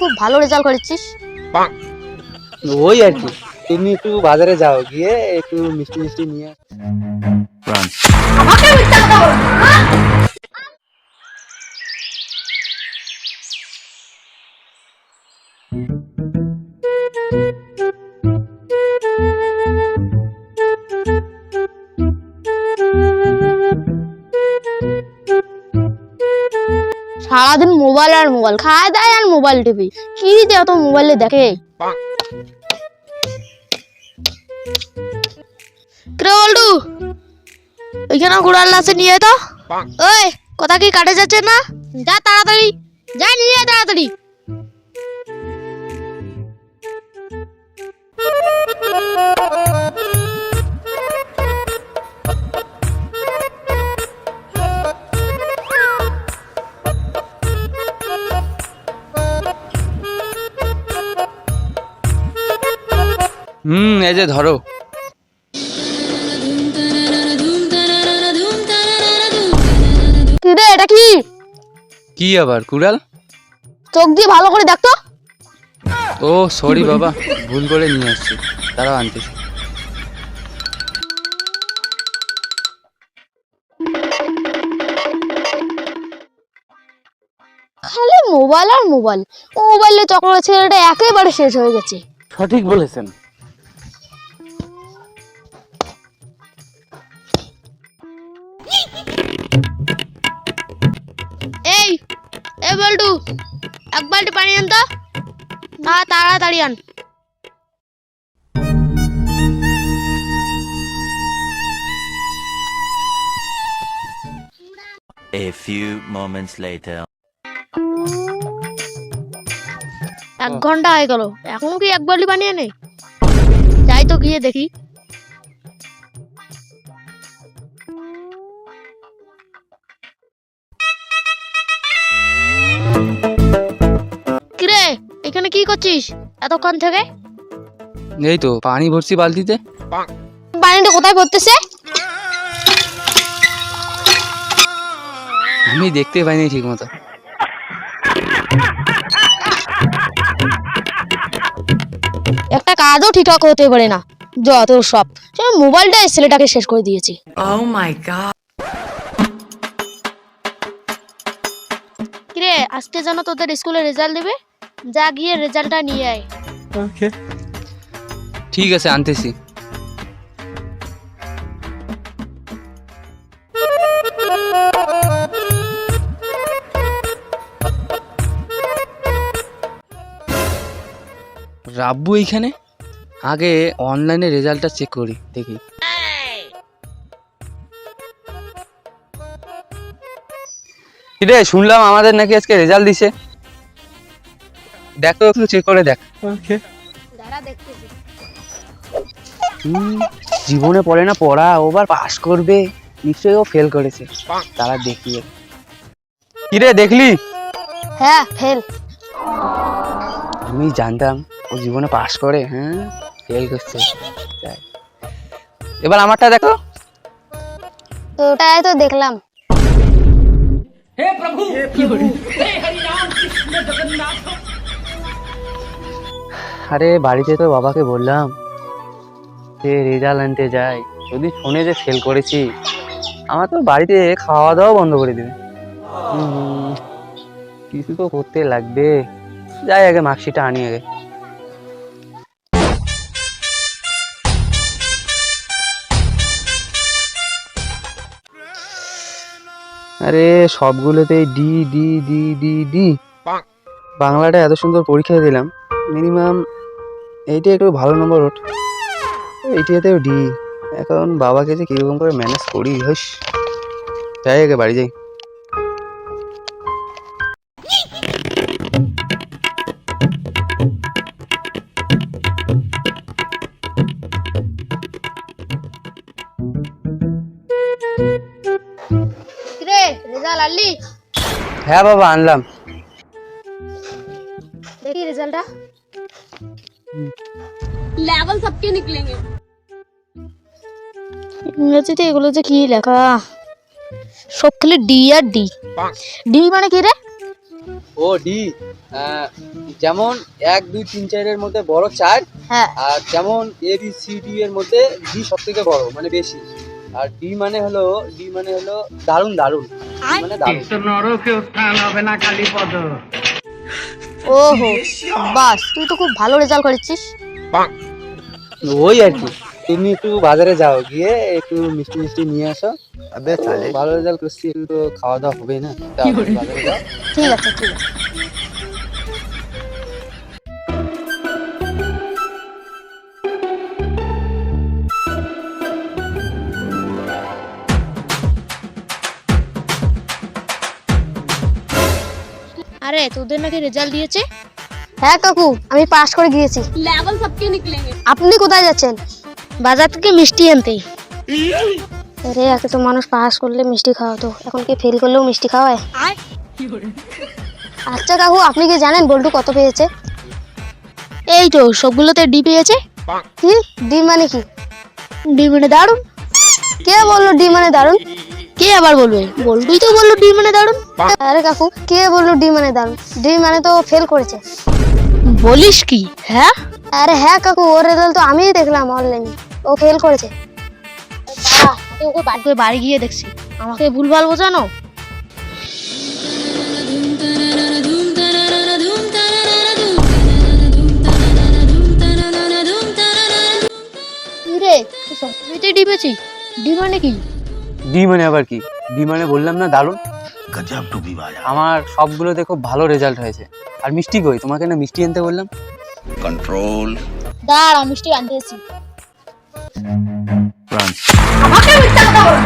খুব ভালো রেজাল্ট করেছিস। ওই আর কি। তুমি একটু বাজারে যাও গিয়ে একটু মিষ্টি মিষ্টি নিয়ে। আমাকে সারাদিন মোবাইল আর মোবাইল খায় দেয় আর মোবাইল টিভি। কি যে এত মোবাইলে দেখে? ওইখানে আছে নিয়ে তো। ওই, কথা কি কাটে যাচ্ছে না? যা তাড়াতাড়ি নিয়ে তাড়াতাড়ি। হুম এই যে ধরো। কি রে এটা কি? কি আবার কুড়াল? চোখ দিয়ে ভালো করে দেখ তো। ও সরি বাবা ভুল করে নিয়ে আসছি। তারাও আনতেছি খালি মোবাইল আর মোবাইল। মোবাইলে চকলেট ছেলেটা একেবারে শেষ হয়ে গেছে। সঠিক বলেছেন। এ বল্টু এক বালতি পানি আন তো না তাড়াতাড়ি আন। A few moments later. এক ঘণ্টা হয়ে গেল। এখনও কি এক বালতি পানি আনে? যাই তো গিয়ে দেখি। কিরে এখানে কি করছিস? এতক্ষণ থেকে? এই তো পানি ভরছি বালতিতে। পানিটা কোথায় পড়তেছে আমি দেখতে পাইনি ঠিক মতো একটা কাজও ঠিকঠাক হতে পারে না যত সব। মোবাইলটা ছেলেটাকে শেষ করে দিয়েছি। Oh my god. কিরে আজকে যেন তোদের স্কুলে রেজাল্ট দেবে? যা গিয়ে রেজাল্টটা নিয়ে আয়। ওকে। ঠিক আছে আনতেছি। রাব্বু এইখানে আগে অনলাইনে রেজাল্টটা চেক করি দেখি। কিরে শুনলাম আমাদের নাকি আজকে রেজাল্ট দিছে। দেখ একটু চেক করে দেখ। হুম, জীবনে পড়ে না পড়া ওবার পাস করবে। নিশ্চয়ই ও ফেল করেছে। তারা দেখি কিরে দেখলি? হ্যাঁ ফেল আমি জানতাম ও জীবনে পাস করে হ্যাঁ ফেল করছে। এবার আমারটা দেখো। তো ওটাই তো দেখলাম। আরে বাড়িতে তো বাবাকে বললাম যে রেজাল্ট আনতে যাই যদি শুনে যে ফেল করেছি আমার তো বাড়িতে খাওয়া দাওয়া বন্ধ করে দেবে। হুম, কিছু তো করতে লাগবে। যাই আগে মার্কশিটটা আনি আগে। আরে সবগুলোতেই D D D D D বাংলাটা এত সুন্দর পরীক্ষা দিলাম। মিনিমাম এইটা একটু ভালো নম্বর ওঠ। এইটাতেও ডি এখন বাবাকে যে কীরকম করে ম্যানেজ করি হস যাই আগে বাড়ি যাই। হ্যাঁ বাবা আনলাম দেখি রেজাল্টটা लेवल सबके निकलेंगे ইংরেজিতে এগুলো যে কি লেখা সব খালি ডি আর ডি ডি মানে কি রে ও ডি আহ, যেমন এক দুই তিন চারের মধ্যে বড় চার হ্যাঁ আর যেমন এ বি সি ডি এর মধ্যে ডি সব থেকে বড় মানে বেশি আর ডি মানে হলো ডি মানে হলো দারুণ দারুণ। মানে দারুণ। ওহো বাস তুই তো খুব ভালো রেজাল্ট করেছিস। ওই আর কি। তুমি একটু বাজারে যাও গিয়ে একটু মিষ্টি মিষ্টি নিয়ে আসো। ভালো রেজাল্ট করছি একটু তো খাওয়া দাওয়া হবে না। যাও, ঠিক আছে ঠিক আছে। আরে তোদের নাকি রেজাল্ট দিয়েছে? হ্যাঁ কাকু আমি পাশ করে গিয়েছি। লেভেল সবকে নিকলেঙ্গে আপনি কোথায় যাচ্ছেন? বাজার থেকে মিষ্টি আনতে। আরে আগে তো মানুষ পাস করলে মিষ্টি খাওয়াতো। এখন কি ফেল করলেও মিষ্টি খাওয়ায়? আচ্ছা কাকু আপনি কি জানেন বল্টু কত পেয়েছে? এই তো সবগুলোতে ডি পেয়েছে। কি? ডি মানে কি? ডি মানে দারুণ। কে বলল ডি মানে দারুণ? কে আবার বলবে? বল্টুই তো বলল ডি মানে দারুণ আরে কাকু কে বলল ডি মানে দারুণ? ডি মানে তো ফেল করেছে। বলিস কি? হ্যাঁ? আরে হ্যাঁ কাকু ওর রেজাল্ট তো আমিই দেখলাম অনলাইনে ও ফেল করেছে। ওকে বাড়ি করে বাড়ি গিয়ে দেখছি। আমাকে ভুলভাল বোঝানো? রে ডি মানে কি? ডি মানে আবার কি? ডি মানে বললাম না দারুণ? আমার সবগুলোতে খুব ভালো রেজাল্ট হয়েছে। আর মিষ্টি কই? তোমাকে না মিষ্টি আনতে বললাম। কন্ট্রোল দাঁড়া মিষ্টি আনতে এসেছি আমাকে মিথ্যা কথা বলো